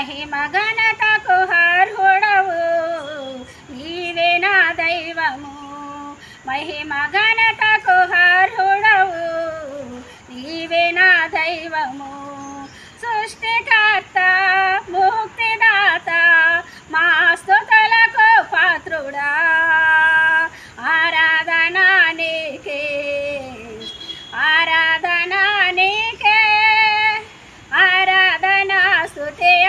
మహిమ ఘనతకు హర్హుడవు నీవే నా దైవము. మహిమ ఘనతకు హర్హుడవు నీవే నా దైవము. సృష్టికర్త ముక్తిదాత మా స్థుతులకు పాత్రుడా. ఆరాధన నీకే. ఆరాధన నీకే. ఆరాధన స్తుతి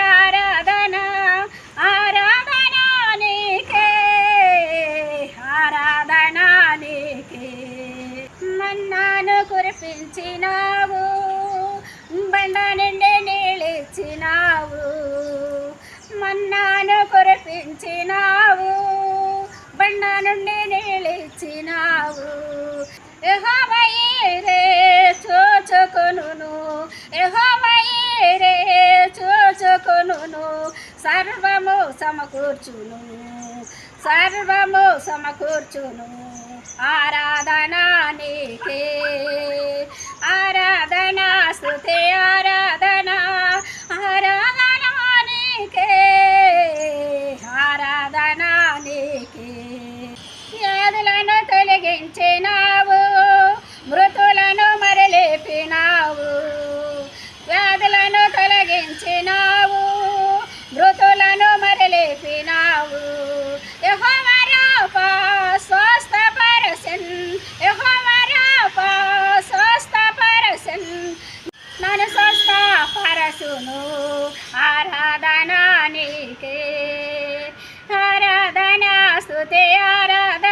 కురిపించినావు. బండ నిండి నిలిచినావు మన్నాను కురిపించినావు. బండ నుండి నిలిచినావు ఎహోవయ్యే చూచుకొనును. ఎహోవయ్యే చూచుకొనును. సర్వము సమకూర్చును. సర్వము సమకూర్చును. ఆరాధన తొలగించినావు మృతులను మరలేపినావు వ్యాధులను తొలగించినావు మృతులను మరలేపినావు. యహోవరాపా స్వస్థపరసన్ యహోవరాపా స్వస్థపరసన్ నన్ను స్వస్థపరసును ఆరాధన నీకే ఆరాధన స్తుతి ఆరాధన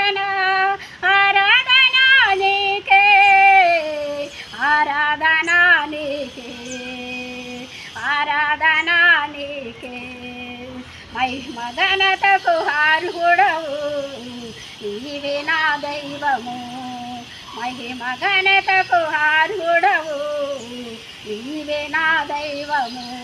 ఆరాధన నీకే మహిమ హార్హుడవు నీవే నా దైవము. మహిమగణతకు ఘనతకు హార్హుడవు నీవే నా దైవము.